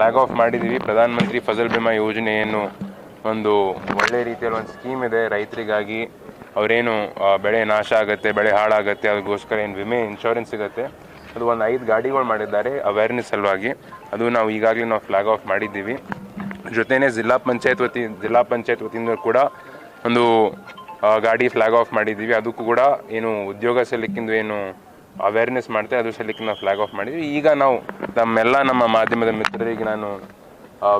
Flag of ಮಾಡಿದ್ದೀವಿ ಪ್ರಧಾನಮಂತ್ರಿ ಫಸಲ್ ಬಿಮಾ ಯೋಜನೆ ಏನು ಒಂದು ಒಳ್ಳೆ ರೀತಿಯಲ್ಲಿ ಒಂದು ಸ್ಕೀಮ್ ಇದೆ. ರೈತರಿಗಾಗಿ ಅವರೇನು ಬೆಳೆ ನಾಶ ಆಗುತ್ತೆ, ಬೆಳೆ ಹಾಳಾಗುತ್ತೆ, ಅದಕ್ಕೋಸ್ಕರ ಏನು ವಿಮೆ ಇನ್ಶೂರೆನ್ಸ್ ಸಿಗುತ್ತೆ. ಅದು ಒಂದು ಐದು ಗಾಡಿಗಳು ಮಾಡಿದ್ದಾರೆ ಅವೇರ್ನೆಸ್ ಸಲುವಾಗಿ. ಅದು ನಾವು ಈಗಾಗಲೇ ನಾವು ಫ್ಲಾಗ್ ಆಫ್ ಮಾಡಿದ್ದೀವಿ. ಜೊತೆನೇ ಜಿಲ್ಲಾ ಪಂಚಾಯತ್ ವತಿ, ಜಿಲ್ಲಾ ಪಂಚಾಯತ್ ವತಿಯಿಂದ ಕೂಡ ಒಂದು ಗಾಡಿ ಫ್ಲಾಗ್ ಆಫ್ ಮಾಡಿದ್ದೀವಿ. ಅದಕ್ಕೂ ಕೂಡ ಏನು ಉದ್ಯೋಗ ಸಲ್ಲಿಕ್ಕಿಂದು ಏನು ಅವೇರ್ನೆಸ್ ಮಾಡ್ತೆ ಅದ್ರ ಸಲಕ್ಕೆ ನಾವು ಫ್ಲಾಗ್ ಆಫ್ ಮಾಡಿದ್ವಿ. ಈಗ ನಾವು ನಮ್ಮೆಲ್ಲ ನಮ್ಮ ಮಾಧ್ಯಮದ ಮಿತ್ರರಿಗೆ ನಾನು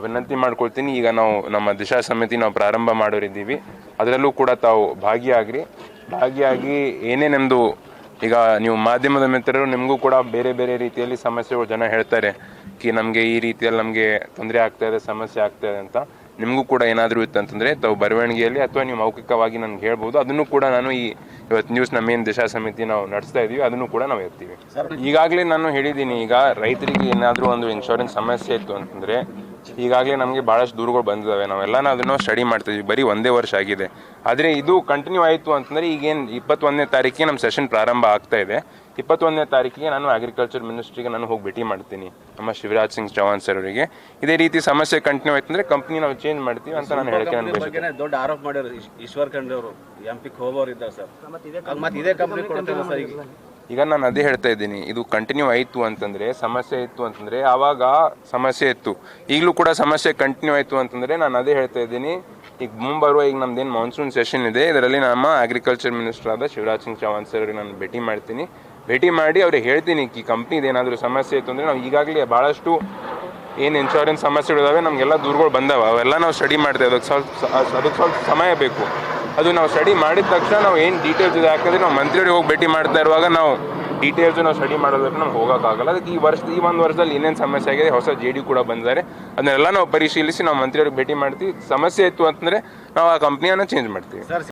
ವಿನಂತಿ ಮಾಡ್ಕೊಳ್ತೀನಿ. ಈಗ ನಾವು ನಮ್ಮ ದಿಶಾ ಸಮಿತಿ ನಾವು ಪ್ರಾರಂಭ ಮಾಡೋರಿದ್ದೀವಿ. ಅದರಲ್ಲೂ ಕೂಡ ತಾವು ಭಾಗಿಯಾಗ್ರಿ. ಭಾಗಿಯಾಗಿ ಏನೇ ಈಗ ನೀವು ಮಾಧ್ಯಮದ ಮಿತ್ರರು, ನಿಮಗೂ ಕೂಡ ಬೇರೆ ಬೇರೆ ರೀತಿಯಲ್ಲಿ ಸಮಸ್ಯೆಗಳು ಜನ ಹೇಳ್ತಾರೆ. ಕಿ ನಮಗೆ ಈ ರೀತಿಯಲ್ಲಿ ನಮಗೆ ತೊಂದರೆ ಆಗ್ತಾ ಇದೆ, ಸಮಸ್ಯೆ ಆಗ್ತಾ ಇದೆ ಅಂತ. ನಿಮಗೂ ಕೂಡ ಏನಾದರೂ ಇತ್ತಂತಂದರೆ ತಾವು ಬರವಣಿಗೆಯಲ್ಲಿ ಅಥವಾ ನೀವು ಮೌಖಿಕವಾಗಿ ನನಗೆ ಹೇಳ್ಬೋದು. ಅದನ್ನು ಕೂಡ ನಾನು ಈ ಇವತ್ತು ನ್ಯೂಸ್ ಮೇನ್ ದಿಶಾ ಸಮಿತಿ ನಾವು ನಡೆಸ್ತಾ ಇದ್ದೀವಿ ಅದನ್ನು ಕೂಡ ನಾವು ಇರ್ತೀವಿ ಈಗಾಗಲೇ ನಾನು ಹೇಳಿದ್ದೀನಿ ಈಗ ರೈತರಿಗೆ ಏನಾದರೂ ಒಂದು ಇನ್ಶೂರೆನ್ಸ್ ಸಮಸ್ಯೆ ಇತ್ತು ಅಂತಂದರೆ ಈಗಾಗಲೇ ನಮಗೆ ಭಾಳಷ್ಟು ದೂರುಗಳು ಬಂದಿದ್ದಾವೆ ನಾವೆಲ್ಲ ಅದನ್ನು ಸ್ಟಡಿ ಮಾಡ್ತಿದ್ವಿ ಬರೀ ಒಂದೇ ವರ್ಷ ಆಗಿದೆ. ಆದರೆ ಇದು ಕಂಟಿನ್ಯೂ ಆಯಿತು ಅಂತಂದರೆ ಈಗೇನು ಇಪ್ಪತ್ತೊಂದನೇ ತಾರೀಕಿಗೆ ನಮ್ಮ ಸೆಷನ್ ಪ್ರಾರಂಭ ಆಗ್ತಾ ಇದೆ. ಇಪ್ಪತ್ತೊಂದನೇ ತಾರೀಕಿಗೆ ನಾನು ಅಗ್ರಿಕಲ್ಚರ್ ಮಿನಿಸ್ಟ್ರಿಗೆ ನಾನು ಹೋಗಿ ಭೇಟಿ ಮಾಡ್ತೀನಿ. ನಮ್ಮ ಶಿವರಾಜ್ ಸಿಂಗ್ ಚೌಹಾನ್ ಸರ್ ಅವರಿಗೆ. ಇದೇ ರೀತಿ ಸಮಸ್ಯೆ ಕಂಟಿನ್ಯೂ ಆಯ್ತು ಅಂದರೆ ಕಂಪ್ನಿ ನಾವು ಚೇಂಜ್ ಮಾಡ್ತೀವಿ ಅಂತ ನಾನು ಹೇಳಕ್ಕೆ ದೊಡ್ಡ ಆರೋಪ ಮಾಡ್ಯಾರ ಈಶ್ವರ್ ಖಂಡ್ರೆ ಅವರು. ಎಂ ಪಿ ಹೋಗೋರು ಇದ್ದಾರೆ ಸರ್. ಮತ್ತೆ ಇದೇ ಕಂಪ್ನಿ ಸರ್ ಈಗ. ಈಗ ನಾನು ಅದೇ ಹೇಳ್ತಾ ಇದ್ದೀನಿ, ಇದು ಕಂಟಿನ್ಯೂ ಆಯಿತು ಅಂತಂದರೆ, ಸಮಸ್ಯೆ ಇತ್ತು ಅಂತಂದರೆ ಆವಾಗ ಸಮಸ್ಯೆ ಇತ್ತು. ಈಗಲೂ ಕೂಡ ಸಮಸ್ಯೆ ಕಂಟಿನ್ಯೂ ಆಯಿತು ಅಂತಂದರೆ ನಾನು ಅದೇ ಹೇಳ್ತಾ ಇದ್ದೀನಿ, ಈಗ ಮುಂಬರುವ ಈಗ ನಮ್ದೇನು ಮಾನ್ಸೂನ್ ಸೆಷನ್ ಇದೆ, ಇದರಲ್ಲಿ ನಮ್ಮ ಅಗ್ರಿಕಲ್ಚರ್ ಮಿನಿಸ್ಟರ್ ಆದ ಶಿವರಾಜ್ ಸಿಂಗ್ ಚೌಹಾನ್ ಸರ್ ನಾನು ಭೇಟಿ ಮಾಡ್ತೀನಿ. ಭೇಟಿ ಮಾಡಿ ಅವ್ರಿಗೆ ಹೇಳ್ತೀನಿ, ಈ ಕಂಪ್ನಿದು ಏನಾದರೂ ಸಮಸ್ಯೆ ಇತ್ತು ಅಂದರೆ ನಾವು ಈಗಾಗಲೇ ಭಾಳಷ್ಟು ಏನು ಇನ್ಶೂರೆನ್ಸ್ ಸಮಸ್ಯೆಗಳಿದಾವೆ, ನಮಗೆಲ್ಲ ದೂರುಗಳು ಬಂದಾವೆ, ಅವೆಲ್ಲ ನಾವು ಸ್ಟಡಿ ಮಾಡ್ತೇವೆ ಅದಕ್ಕೆ ಸ್ವಲ್ಪ ಅದಕ್ಕೆ ಸ್ವಲ್ಪ ಸಮಯ ಬೇಕು. ಅದು ನಾವು ಸ್ಟಡಿ ಮಾಡಿದ ತಕ್ಷಣ ನಾವು ಏನು ಡೀಟೇಲ್ಸ್ ಇದೆ? ಯಾಕಂದರೆ ನಾವು ಮಂತ್ರಿಯವ್ರಿಗೆ ಹೋಗಿ ಭೇಟಿ ಮಾಡ್ತಾ ಇರುವಾಗ ನಾವು ಡೀಟೇಲ್ಸ್ ನಾವು ಸ್ಟಡಿ ಮಾಡೋದಕ್ಕೆ ನಮ್ಗೆ ಹೋಗೋಕ್ಕಾಗಲ್ಲ. ಅದಕ್ಕೆ ಈ ವರ್ಷ, ಈ ಒಂದು ವರ್ಷದಲ್ಲಿ ಏನೇನು ಸಮಸ್ಯೆ ಆಗಿದೆ? ಹೊಸ ಜೆ ಡಿ ಕೂಡ ಬಂದಿದ್ದಾರೆ. ಅದನ್ನೆಲ್ಲ ನಾವು ಪರಿಶೀಲಿಸಿ ನಾವು ಮಂತ್ರಿಯವ್ರಿಗೆ ಭೇಟಿ ಮಾಡ್ತೀವಿ. ಸಮಸ್ಯೆ ಇತ್ತು ಅಂತಂದರೆ ನಾವು ಆ ಕಂಪ್ನಿಯನ್ನು ಚೇಂಜ್ ಮಾಡ್ತೀವಿ. ಸರ್